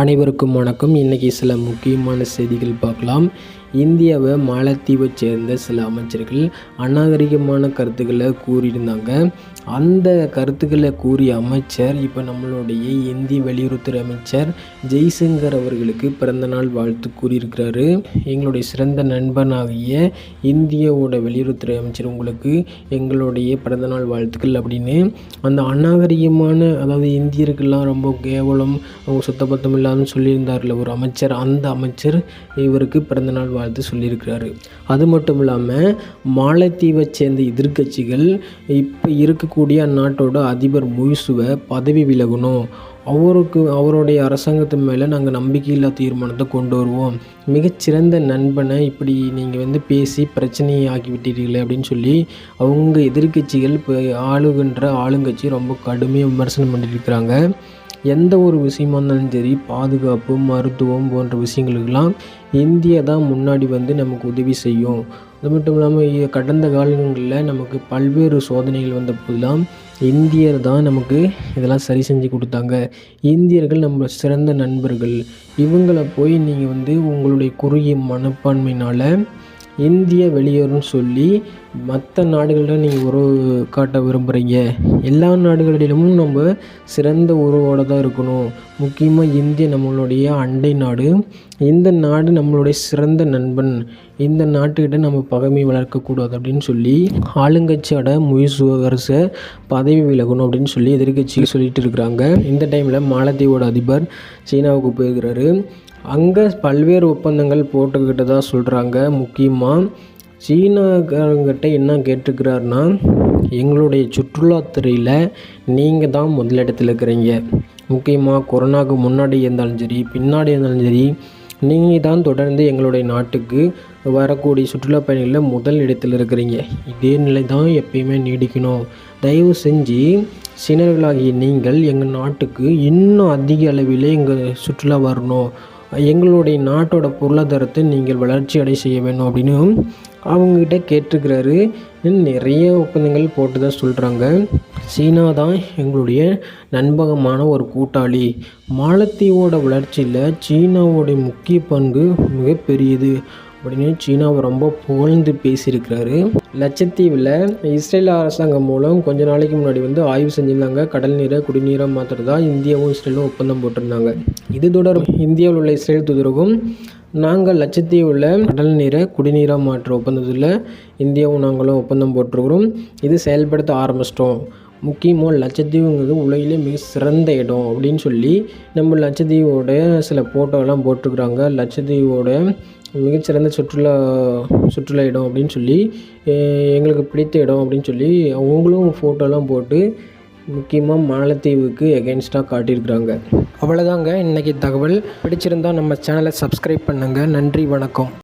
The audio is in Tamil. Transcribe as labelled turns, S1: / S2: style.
S1: அனைவருக்கும் வணக்கம். இன்றைக்கி சில முக்கியமான செய்திகள் பார்க்கலாம். இந்தியாவை மாலத்தீவை சேர்ந்த சில அமைச்சர்கள் அநாகரிகமான கருத்துக்களை கூறியிருந்தாங்க. அந்த கருத்துக்களை கூறிய அமைச்சர் இப்போ நம்மளுடைய இந்திய வெளியுறவுத்துறை அமைச்சர் ஜெய்சங்கர் அவர்களுக்கு பிறந்தநாள் வாழ்த்து கூறியிருக்கிறாரு. எங்களுடைய சிறந்த நண்பனாகிய இந்தியாவோட வெளியுறவுத்துறை அமைச்சர் உங்களுக்கு எங்களுடைய பிறந்தநாள் வாழ்த்துக்கள் அப்படின்னு. அந்த அநாகரிகமான அதாவது இந்தியர்கள்லாம் ரொம்ப கேவலம் அவங்க சுத்தபத்தம் இல்லாமல் சொல்லியிருந்தார்ல ஒரு அமைச்சர் அந்த அமைச்சர் இவருக்கு பிறந்தநாள் வாழ்த்து சொல்லியிருக்கிறாரு. அது மட்டும் இல்லாமல் மாலத்தீவை சேர்ந்த எதிர்க்கட்சிகள் இப்போ இருக்கக்கூடிய அந்நாட்டோட அதிபர் முயசுவை பதவி விலகணும். அவருக்கு அவருடைய அரசாங்கத்து மேலே நாங்கள் நம்பிக்கையில்லா தீர்மானத்தை கொண்டு வருவோம். மிகச்சிறந்த நண்பனை இப்படி நீங்கள் வந்து பேசி பிரச்சனையை ஆக்கி விட்டீர்களே அப்படின்னு சொல்லி அவங்க எதிர்க்கட்சிகள் இப்போ ஆளுகின்ற ஆளுங்கட்சி ரொம்ப கடுமையாக விமர்சனம் பண்ணியிருக்கிறாங்க எந்த ஒரு விஷயமா இருந்தாலும் சரி பாதுகாப்பு மருத்துவம் போன்ற விஷயங்களுக்கெல்லாம் இந்தியா தான் முன்னாடி வந்து நமக்கு உதவி செய்யும். அது மட்டும் இல்லாமல் கடந்த காலங்களில் நமக்கு பல்வேறு சோதனைகள் வந்த போதெல்லாம் இந்தியர் தான் நமக்கு இதெல்லாம் சரி செஞ்சு கொடுத்தாங்க. இந்தியர்கள் நம்ம சிறந்த நண்பர்கள். இவங்களை போய் நீங்கள் வந்து உங்களுடைய குறுகிய மனப்பான்மையினால் இந்திய வெளியேறும்னு சொல்லி மற்ற நாடுகளிடம் நீங்கள் உறவு காட்ட விரும்புகிறீங்க எல்லா நாடுகளிடமும் நம்ம சிறந்த உறவோடு தான் இருக்கணும். முக்கியமாக இந்திய நம்மளுடைய அண்டை நாடு. இந்த நாடு நம்மளுடைய சிறந்த நண்பன். இந்த நாட்டுக்கிட்ட நம்ம பகைமை வளர்க்கக்கூடாது அப்படின்னு சொல்லி ஆளுங்கட்சியோட முயசு அரசை பதவி விலகணும் அப்படின்னு சொல்லி எதிர்கட்சிகள் சொல்லிட்டு இருக்கிறாங்க. இந்த டைமில் மாலத்தீவோட அதிபர் சீனாவுக்கு போயிருக்கிறாரு. அங்கே பல்வேறு ஒப்பந்தங்கள் போட்டுக்கிட்டதாக சொல்கிறாங்க முக்கியமாக சீனாக்காரங்கிட்ட என்ன கேட்டுக்கிறாருன்னா எங்களுடைய சுற்றுலாத்துறையில் நீங்கள் தான் முதலிடத்தில் இருக்கிறீங்க. முக்கியமாக கொரோனாவுக்கு முன்னாடி இருந்தாலும் சரி பின்னாடி இருந்தாலும் சரி நீங்கள் தான் தொடர்ந்து எங்களுடைய நாட்டுக்கு வரக்கூடிய சுற்றுலா பயணிகளில் முதல் இடத்தில் இருக்கிறீங்க. இதே நிலை தான் எப்பயுமே நீடிக்கணும். தயவு செஞ்சு சீனர்களாகிய நீங்கள் எங்கள் நாட்டுக்கு இன்னும் அதிக அளவில் எங்கள் சுற்றுலா வரணும். எங்களுடைய நாட்டோட பொருளாதாரத்தை நீங்கள் வளர்ச்சி அடை செய்ய வேணும் அப்படின்னு அவங்கக்கிட்ட கேட்டிருக்கிறாரு. நிறைய ஒப்பந்தங்கள் போட்டு தான் சொல்கிறாங்க சீனா தான் எங்களுடைய நண்பகமான ஒரு கூட்டாளி. மாலத்தீவோட வளர்ச்சியில் சீனாவோடைய முக்கிய பங்கு மிகப்பெரியது. அப்படின்னு சீனாவை ரொம்ப புகழ்ந்து பேசியிருக்கிறாரு. லட்சத்தீவில் இஸ்ரேல் அரசாங்கம் மூலம் கொஞ்ச நாளைக்கு முன்னாடி வந்து ஆய்வு செஞ்சுருந்தாங்க. கடல் நீரை குடிநீராக மாற்றுறதா இந்தியாவும் இஸ்ரேலும் ஒப்பந்தம் போட்டிருந்தாங்க. இது தொடர் இந்தியாவில் உள்ள இஸ்ரேல் தூதரகம் நாங்கள் லட்சத்தீவில் கடல் நீரை குடிநீராக மாற்ற ஒப்பந்தத்தில் இந்தியாவும் நாங்களும் ஒப்பந்தம் போட்டிருக்கிறோம். இது செயல்படுத்த ஆரம்பிச்சிட்டோம். முக்கியமாக லட்சத்தீவுங்கிறது உலகிலே மிக சிறந்த இடம் அப்படின்னு சொல்லி நம்ம லட்சத்தீவோட சில ஃபோட்டோலாம் போட்டிருக்குறாங்க. லட்சத்தீவோட மிகச்சிறந்த சுற்றுலா சுற்றுலா இடம் அப்படின்னு சொல்லி எங்களுக்கு பிடித்த இடம் அப்படின்னு சொல்லி அவங்களும் ஃபோட்டோலாம் போட்டு முக்கியமாக மாலத்தீவுக்கு எகென்ஸ்டாக காட்டியிருக்கிறாங்க. அவ்வளோதாங்க இன்றைக்கி தகவல். பிடிச்சிருந்தால் நம்ம சேனலை சப்ஸ்கிரைப் பண்ணுங்கள் நன்றி வணக்கம்.